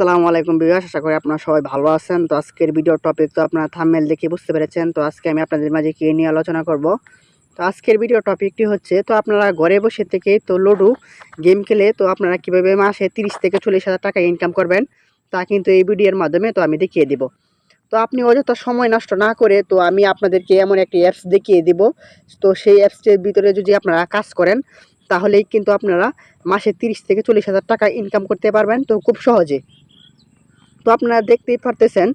আসসালামু আলাইকুম বিভাস আশা করি আপনারা সবাই ভালো আছেন। তো আজকের ভিডিও টপিক তো আপনারা থাম্বনেল দেখে বুঝতে পেরেছেন। তো আজকে আমি আপনাদের মাঝে কি নিয়ে আলোচনা করব? তো আজকের ভিডিও টপিকটি হচ্ছে, তো আপনারা ঘরে বসে থেকে তো লুডো গেম খেলে তো আপনারা কীভাবে মাসে তিরিশ থেকে চল্লিশ হাজার টাকা ইনকাম করবেন, তা কিন্তু এই ভিডিওর মাধ্যমে তো আমি দেখিয়ে দিব। তো আপনি অযথা সময় নষ্ট না করে তো আমি আপনাদেরকে এমন একটি অ্যাপস দেখিয়ে দিব। তো সেই অ্যাপসটির ভিতরে যদি আপনারা কাজ করেন, তাহলেই কিন্তু আপনারা মাসে তিরিশ থেকে চল্লিশ হাজার টাকা ইনকাম করতে পারবেন, তো খুব সহজে। তো আপনারা দেখতেই পারতেছেন।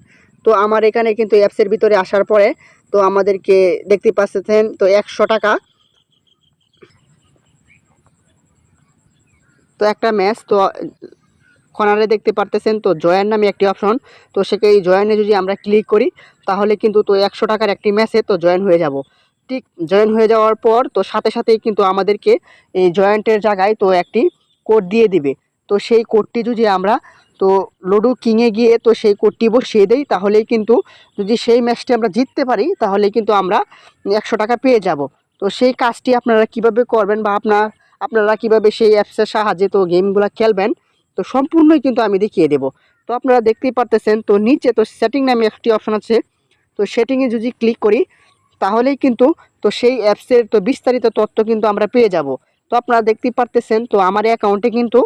তো আমার এখানে কিন্তু অ্যাপসের ভিতরে আসার পরে তো আমাদেরকে দেখতে পাচ্ছেন তো একশো টাকা। তো একটা ম্যাচ তো কর্নারে দেখতে পারতেছেন তো জয়েন নামে একটি অপশন তো সেকে এই জয়েনে যদি আমরা ক্লিক করি, তাহলে কিন্তু তো একশো টাকার একটি ম্যাচে তো জয়েন হয়ে যাব। ঠিক জয়েন হয়ে যাওয়ার পর তো সাথে সাথেই কিন্তু আমাদেরকে এই জয়েন্টের জায়গায় তো একটি কোড দিয়ে দিবে। তো সেই কোডটি যদি আমরা তো লুডো কিংয়ে গিয়ে তো সেই কোডটি বসিয়ে দেই, তাহলেই কিন্তু যদি সেই ম্যাচটি আমরা জিততে পারি, তাহলেই কিন্তু আমরা একশো টাকা পেয়ে যাব। তো সেই কাজটি আপনারা কীভাবে করবেন বা আপনার, আপনারা কীভাবে সেই অ্যাপসের সাহায্যে তো গেমগুলো খেলবেন, তো সম্পূর্ণই কিন্তু আমি দেখিয়ে দেব। তো আপনারা দেখতেই পারতেছেন, তো নিচে তো সেটিং নামে একটি অপশন আছে, তো সেটিংয়ে যদি ক্লিক করি, তাহলেই কিন্তু তো সেই অ্যাপসের তো বিস্তারিত তথ্য কিন্তু আমরা পেয়ে যাব। তো আপনারা দেখতেই পারতেছেন, তো আমার অ্যাকাউন্টে কিন্তু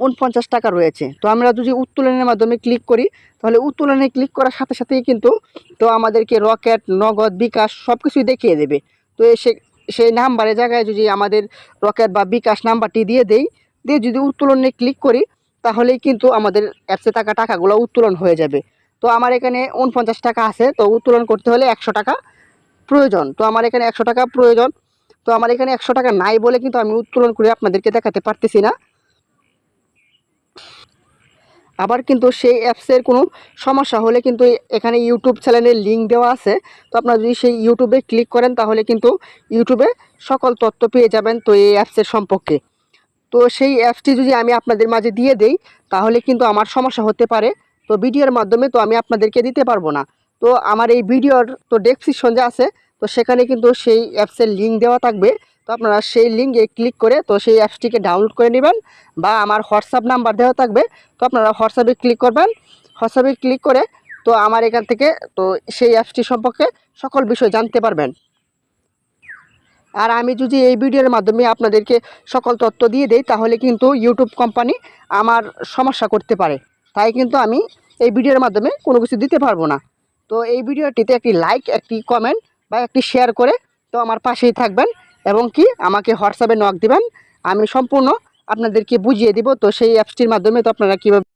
উনপঞ্চাশ টাকা রয়েছে। তো আমরা যদি উত্তোলনের মাধ্যমে ক্লিক করি, তাহলে উত্তোলনে ক্লিক করার সাথে সাথেই কিন্তু, তো আমাদেরকে রকেট, নগদ, বিকাশ সব কিছুই দেখিয়ে দেবে। তো সে সেই নাম্বারের জায়গায় যদি আমাদের রকেট বা বিকাশ নাম্বারটি দিয়ে দেই, দিয়ে যদি উত্তোলনে ক্লিক করি, তাহলেই কিন্তু আমাদের অ্যাপসে থাকা টাকাগুলো উত্তোলন হয়ে যাবে। তো আমার এখানে উনপঞ্চাশ টাকা আছে, তো উত্তোলন করতে হলে একশো টাকা প্রয়োজন। তো আমার এখানে একশো টাকা প্রয়োজন। তো আমার এখানে একশো টাকা নাই বলে কিন্তু আমি উত্তোলন করে আপনাদেরকে দেখাতে পারতেছি না। আবার কিন্তু সেই অ্যাপসের কোনো সমস্যা হলে কিন্তু এখানে ইউটিউব চ্যানেলের লিঙ্ক দেওয়া আছে। তো আপনারা যদি সেই ইউটিউবে ক্লিক করেন, তাহলে কিন্তু ইউটিউবে সকল তথ্য পেয়ে যাবেন তো এই অ্যাপসের সম্পর্কে। তো সেই অ্যাপসটি যদি আমি আপনাদের মাঝে দিয়ে দেই, তাহলে কিন্তু আমার সমস্যা হতে পারে। তো ভিডিওর মাধ্যমে তো আমি আপনাদেরকে দিতে পারব না। তো আমার এই ভিডিওর তো ডেসক্রিপশন যে আছে, তো সেখানে কিন্তু সেই অ্যাপসের লিঙ্ক দেওয়া থাকবে। তো আপনারা সেই লিঙ্কে ক্লিক করে তো সেই অ্যাপসটিকে ডাউনলোড করে নেবেন বা আমার হোয়াটসঅ্যাপ নাম্বার দেওয়া থাকবে, তো আপনারা হোয়াটসঅ্যাপে ক্লিক করবেন। হোয়াটসঅ্যাপে ক্লিক করে তো আমার এখান থেকে তো সেই অ্যাপসটি সম্পর্কে সকল বিষয় জানতে পারবেন। আর আমি যদি এই ভিডিওর মাধ্যমে আপনাদেরকে সকল তথ্য দিয়ে দেই, তাহলে কিন্তু ইউটিউব কোম্পানি আমার সমস্যা করতে পারে। তাই কিন্তু আমি এই ভিডিওর মাধ্যমে কোনো কিছু দিতে পারব না। তো এই ভিডিওটিতে একটি লাইক একটি কমেন্ট বা একটি শেয়ার করে তো আমার পাশেই থাকবেন। এবং কি আমাকে হোয়াটসঅ্যাপে নক দিবেন, আমি সম্পূর্ণ আপনাদেরকে বুঝিয়ে দিব। তো সেই অ্যাপসটির মাধ্যমে তো আপনারা কীভাবে